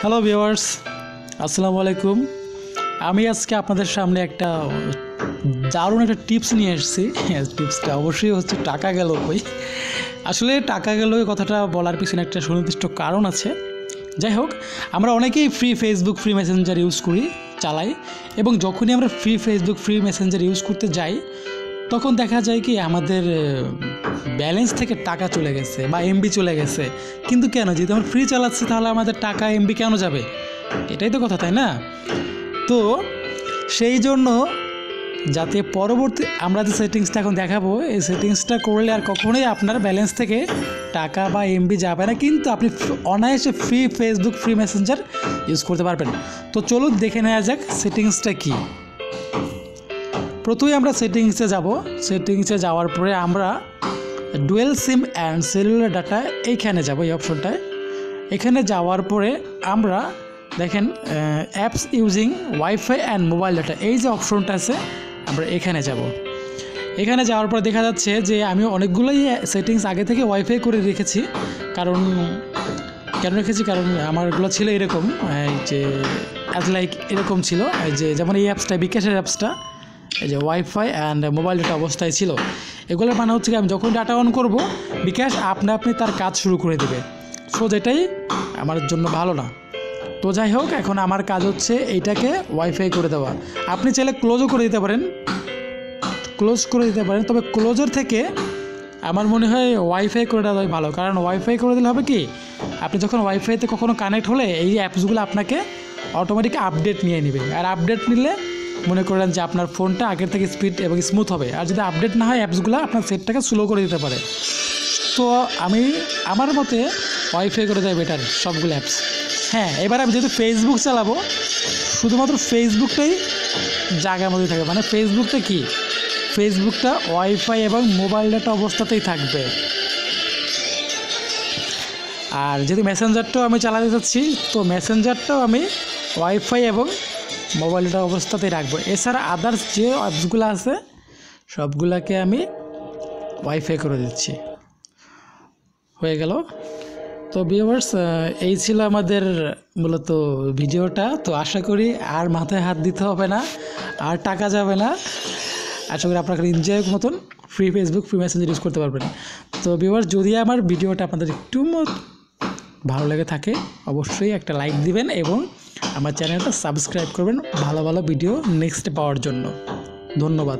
Hello viewers আসসালামু আলাইকুম আমি আজকে আপনাদের সামনে একটা দারুণ একটা টিপস নিয়ে এসেছি। টিপসটা অবশ্যই হচ্ছে টাকা গেল কই। আসলে টাকা গেল কথাটা বলার পিছনে একটা সুনির্দিষ্ট কারণ আছে। যাই হোক, আমরা অনেকেই free Facebook free messenger use করি, চালাই। এবং যখনই আমরা free Facebook free messenger use করতে যাই তখন দেখা যায় কি আমাদের ব্যালেন্স থেকে টাকা চলে গেছে বা এমবি চলে গেছে। কিন্তু কেন? যদি আমরা ফ্রি চালাচ্ছি, তাহলে আমাদের টাকা এমবি কেন যাবে? এটাই তো কথা, তাই না? তো সেই জন্য যাতে পরবর্তী, আমরা যে সেটিংসটা এখন দেখাবো, এই সেটিংসটা করলে আর কখনোই আপনার ব্যালেন্স থেকে টাকা বা এমবি যাবে না। কিন্তু আপনি অনায়াসে free Facebook free messenger use করতে পারবেন। তো চলুন দেখে নেওয়া যাক সেটিংসটা কী। প্রথমে আমরা সেটিংসে যাব। সেটিংসে যাওয়ার পরে আমরা dual SIM and cellular data এইখানে যাব, এই অপশনটায়। এখানে যাওয়ার পরে আমরা দেখেন apps using wifi and mobile data, এই যে অপশনটা আছে, আমরা এখানে যাব। এখানে যাওয়ার পর দেখা যাচ্ছে যে আমি অনেকগুলোই সেটিংস আগে থেকে ওয়াইফাই করে রেখেছি। কারণ, কেন রেখেছি? কারণ আমারগুলো ছিল এরকম যে অ্যাজ লাইক এরকম ছিল যে, যেমন এই অ্যাপসটা, বিকাশের অ্যাপসটা। এই যে ওয়াইফাই অ্যান্ড মোবাইল ডাটা অবস্থায় ছিল। এগুলোর মানে হচ্ছে আমি যখন ডাটা অন করব, বিকাশ আপনি আপনি তার কাজ শুরু করে দেবে। সো যেটাই আমার জন্য ভালো না। তো যাই হোক, এখন আমার কাজ হচ্ছে এইটাকে ওয়াইফাই করে দেওয়া। আপনি চাইলে ক্লোজও করে দিতে পারেন। ক্লোজ করে দিতে পারেন। তবে ক্লোজের থেকে আমার মনে হয় ওয়াইফাই করে দেওয়া ভালো। কারণ ওয়াইফাই করে দিলে হবে কি, আপনি যখন ওয়াইফাইতে কখনো কানেক্ট হলে এই অ্যাপসগুলো আপনাকে অটোমেটিক আপডেট নিয়ে নেবে। আর আপডেট নিলে মনে করেন যে আপনার ফোনটা আগের থেকে স্পিড এবং স্মুথ হবে। আর যদি আপডেট না হয় অ্যাপসগুলো আপনার সেটটাকে স্লো করে দিতে পারে। তো আমি, আমার মতে ওয়াইফাই করে দেয় বেটার সবগুলো অ্যাপস হ্যাঁ এবার আমি যেহেতু ফেসবুক চালাবো, শুধুমাত্র ফেসবুকটাই জায়গার মধ্যে থাকবে। মানে ফেসবুকটা কি? ফেসবুকটা ওয়াইফাই এবং মোবাইল ডাটা অবস্থাতেই থাকবে। আর যদি মেসেঞ্জারটাও আমি চালাতে চাচ্ছি, তো মেসেঞ্জারটাও আমি ওয়াইফাই এবং মোবাইল অবস্থাতেই রাখব। এছাড়া আদার্স যে অ্যাপসগুলো আছে, সবগুলোকে আমি ওয়াইফাই করে দিচ্ছি। হয়ে গেল। তো ভিউয়ার্স এই ছিল আমাদের মূলত ভিডিওটা। তো আশা করি আর মাথায় হাত দিতে হবে না, আর টাকা যাবে না। আশা করি আপনারা এনজয় মতন free Facebook free messenger use করতে পারবেন। তো ভিউয়ার্স যদি আমার ভিডিওটা আপনাদের একটু ভালো লেগে থাকে, অবশ্যই একটা লাইক দিবেন এবং আমার চ্যানেলটা সাবস্ক্রাইব করবেন ভালো ভালো ভিডিও নেক্সট পাওয়ার জন্য। ধন্যবাদ।